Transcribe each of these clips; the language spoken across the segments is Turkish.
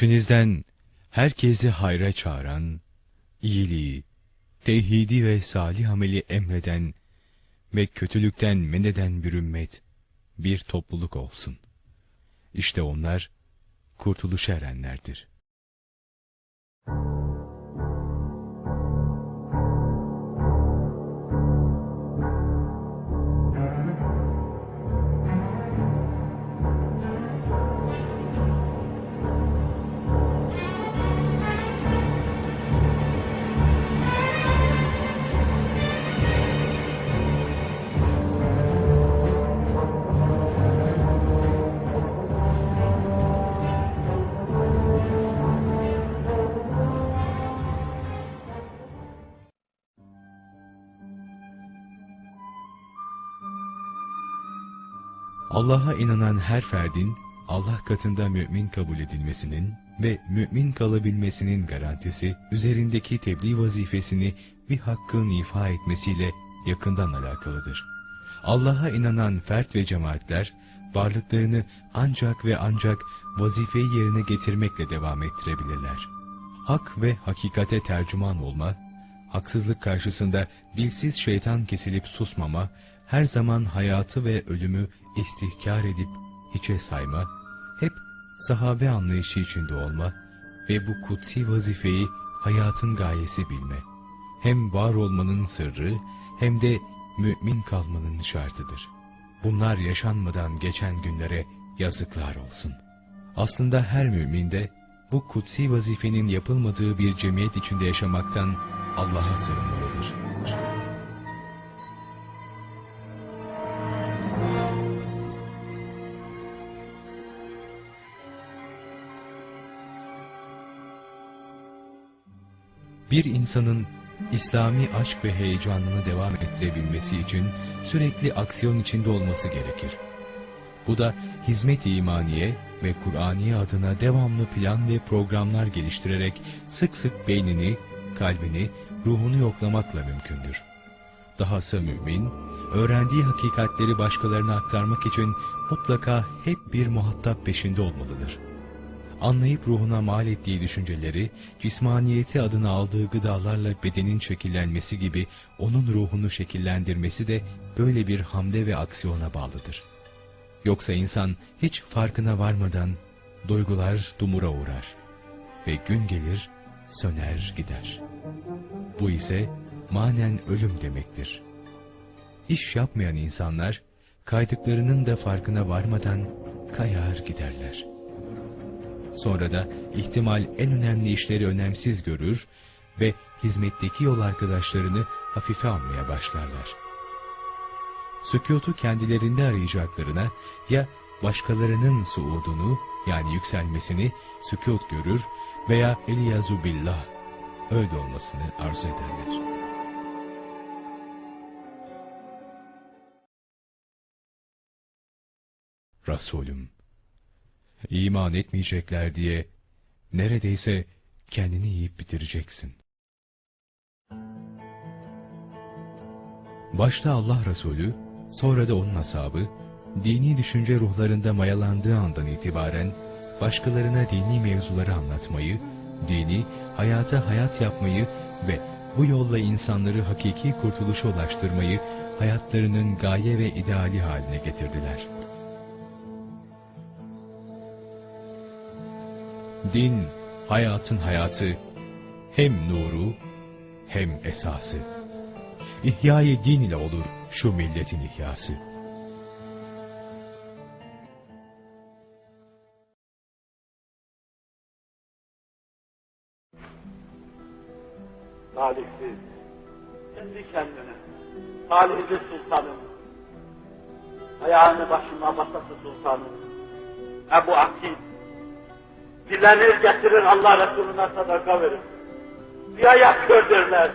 İçinizden herkesi hayra çağıran, iyiliği, tevhidi ve salih ameli emreden ve kötülükten men eden bir ümmet, bir topluluk olsun. İşte onlar kurtuluşa erenlerdir. Allah'a inanan her ferdin Allah katında mümin kabul edilmesinin ve mümin kalabilmesinin garantisi üzerindeki tebliğ vazifesini bir hakkın ifa etmesiyle yakından alakalıdır. Allah'a inanan fert ve cemaatler varlıklarını ancak ve ancak vazifeyi yerine getirmekle devam ettirebilirler. Hak ve hakikate tercüman olma, haksızlık karşısında dilsiz şeytan kesilip susmama, her zaman hayatı ve ölümü istihkar edip hiçe sayma, hep sahabe anlayışı içinde olma ve bu kutsi vazifeyi hayatın gayesi bilme. Hem var olmanın sırrı hem de mümin kalmanın şartıdır. Bunlar yaşanmadan geçen günlere yazıklar olsun. Aslında her müminde bu kutsi vazifenin yapılmadığı bir cemiyet içinde yaşamaktan Allah'a sığınmalıdır. Bir insanın İslami aşk ve heyecanını devam ettirebilmesi için sürekli aksiyon içinde olması gerekir. Bu da hizmet-i imaniye ve Kur'aniye adına devamlı plan ve programlar geliştirerek sık sık beynini, kalbini, ruhunu yoklamakla mümkündür. Dahası mümin, öğrendiği hakikatleri başkalarına aktarmak için mutlaka hep bir muhatap peşinde olmalıdır anlayıp ruhuna mal ettiği düşünceleri, cismaniyeti adına aldığı gıdalarla bedenin şekillenmesi gibi onun ruhunu şekillendirmesi de böyle bir hamle ve aksiyona bağlıdır. Yoksa insan hiç farkına varmadan duygular dumura uğrar ve gün gelir söner gider. Bu ise manen ölüm demektir. İş yapmayan insanlar kaydıklarının da farkına varmadan kayar giderler. Sonra da ihtimal en önemli işleri önemsiz görür ve hizmetteki yol arkadaşlarını hafife almaya başlarlar. Sükutu kendilerinde arayacaklarına ya başkalarının suudunu yani yükselmesini sükut görür veya eliyazu billah öyle olmasını arzu ederler. Resulüm iman etmeyecekler diye neredeyse kendini yiyip bitireceksin. Başta Allah Resulü, sonra da onun ashabı, dini düşünce ruhlarında mayalandığı andan itibaren başkalarına dini mevzuları anlatmayı, dini hayata hayat yapmayı ve bu yolla insanları hakiki kurtuluşa ulaştırmayı hayatlarının gaye ve ideali haline getirdiler. Din, hayatın hayatı, hem nuru hem esası. İhyai din ile olur şu milletin ihyası. talihsiz, kendi kendine, talihli sultanım, ayağını başıma basası sultanım, Ebu Akil, dilenir getirir Allah Resulüne sadaka verir. Ayak kör derler.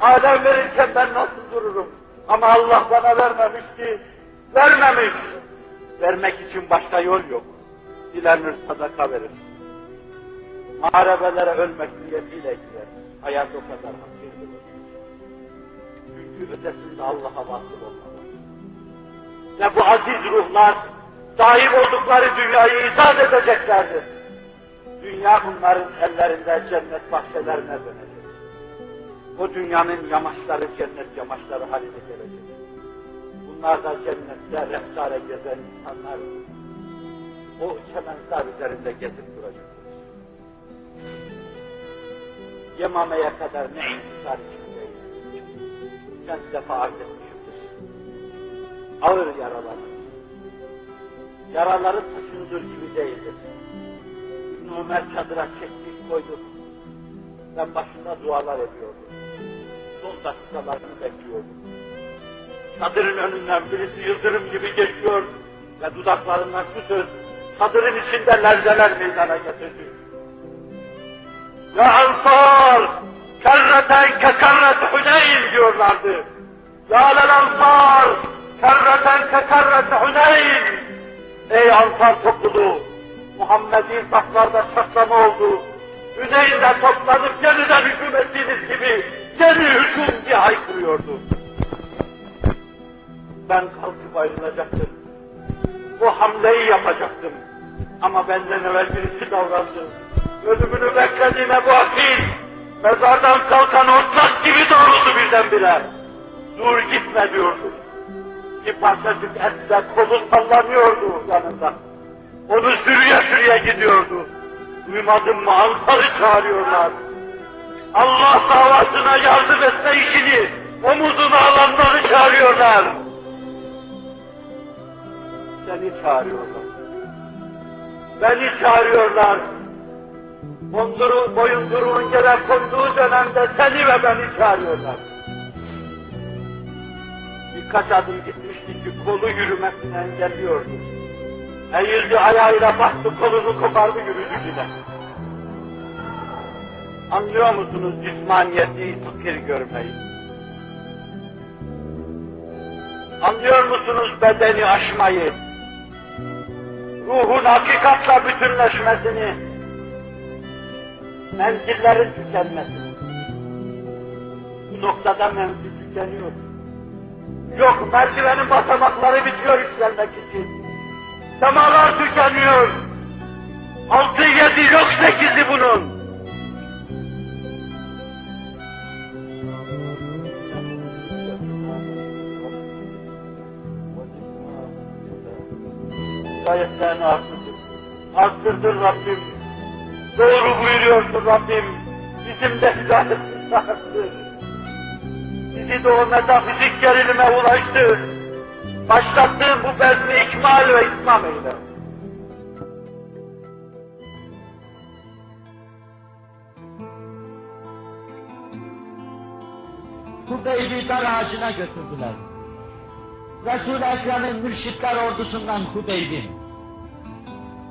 Alem verirken ben nasıl dururum? Ama Allah bana vermemiş ki, vermemiş. Vermek için başka yol yok. Dilenir sadaka verir. Muharebelere ölmek niyetiyle gider. Hayat o kadar hakirdir. Çünkü ötesinde Allah'a vasıl olmalı. Ve bu aziz ruhlar sahip oldukları dünyayı izah edeceklerdir Dünya bunların ellerinde cennet bahçelerine dönecek. Bu dünyanın yamaçları cennet yamaçları haline gelecek. Bunlar da cennette refsare gezen insanlar. O çemensar üzerinde gezip duracaklar. Yemameye kadar ne intisar içindeyim. Kaç defa arz etmişimdir. Ağır yaralar. Yaraları taşındır gibi değildir. Ömer çadıra çektik koyduk. Ben başında dualar ediyordum. Son dakikalarını bekliyordum. Çadırın önünden birisi yıldırım gibi geçiyor ve dudaklarından şu söz çadırın içinde lerzeler meydana getirdi. Ya Ansar! Kerreten kekerret Hüneyn diyorlardı. Ya lel Ansar! Kerreten kekerret Hüneyn! Ey Ansar topluluğu! Muhammed'in saflarda çatlama oldu. Hüneyn'de toplanıp yeniden hücum ettiğiniz gibi geri hücum diye haykırıyordu. Ben kalkıp ayrılacaktım. Bu hamleyi yapacaktım. Ama benden evvel birisi davrandı. Ölümünü beklediğime bu akil, mezardan kalkan otlak gibi doğruldu birdenbire. Dur gitme diyordu. Bir parçacık etle kolu sallanıyordu yanında. Onu sürüye sürüye gidiyordu. Duymadın mı Ansar'ı çağırıyorlar. Allah davasına yardım etme işini omuzuna alanları çağırıyorlar. Seni çağırıyorlar. Beni çağırıyorlar. Bonduru, boyunduruğun yere konduğu dönemde seni ve beni çağırıyorlar. Birkaç adım gitmişti ki kolu yürümesini engelliyordu. Eğildi ayağıyla bastı kolunu kopardı yürüdü bile. Anlıyor musunuz cismaniyeti fakir görmeyi? Anlıyor musunuz bedeni aşmayı? Ruhun hakikatla bütünleşmesini, menzillerin tükenmesini. Bu noktada menzil tükeniyor. Yok merdivenin basamakları bitiyor yükselmek için. Semalar tükeniyor. Altı yedi yok sekizi bunun. Gayetlerini arttırdır. Arttırdır Rabbim. Doğru buyuruyorsun Rabbim. Bizim de hidayetimiz arttır. Bizi de o metafizik gerilime ulaştır. Başlattığın bu bezmi ikmal ve itmam eyle. Hubeybi dar ağacına götürdüler. Resul-i Ekrem'in mürşitler ordusundan Hubeybi.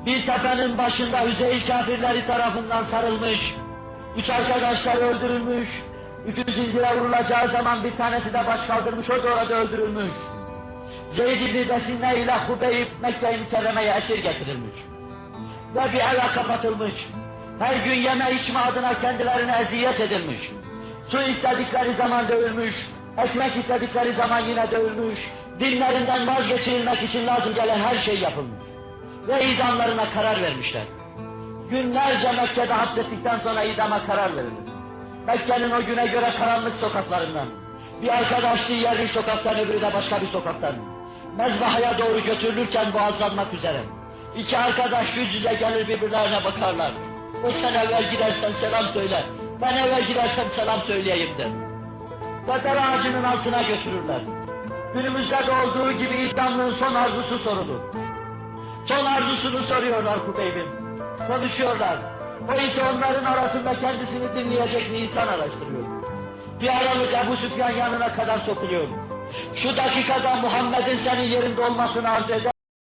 Bir tepenin başında Hüzeyl kafirleri tarafından sarılmış, üç arkadaşlar öldürülmüş, üçü zincire vurulacağı zaman bir tanesi de baş kaldırmış, o da orada öldürülmüş. Zeyd ibn Besine ile Hubeyb Mekke-i Mükerreme'ye esir getirilmiş. Ve bir eve kapatılmış. Her gün yeme içme adına kendilerine eziyet edilmiş. Su istedikleri zaman dövülmüş, ekmek istedikleri zaman yine dövülmüş, dinlerinden vazgeçirilmek için lazım gelen her şey yapılmış. Ve idamlarına karar vermişler. Günlerce Mekke'de hapsettikten sonra idama karar verilir. Mekke'nin o güne göre karanlık sokaklarından, bir arkadaşlığı yerli sokaktan öbürü de başka bir sokaktan, mezbahaya doğru götürülürken boğazlanmak üzere. İki arkadaş yüz yüze gelir birbirlerine bakarlar. O sen evvel gidersen selam söyle, ben evvel gidersem selam söyleyeyim der. Ve ağacının altına götürürler. Günümüzde de olduğu gibi iddianlığın son arzusu sorulur. Son arzusunu soruyorlar Kubeyb'in. Konuşuyorlar. O ise onların arasında kendisini dinleyecek bir insan araştırıyor. Bir aralık Ebu Süfyan yanına kadar sokuluyor. Şu dakikada Muhammed'in senin yerinde olmasını arzu eder.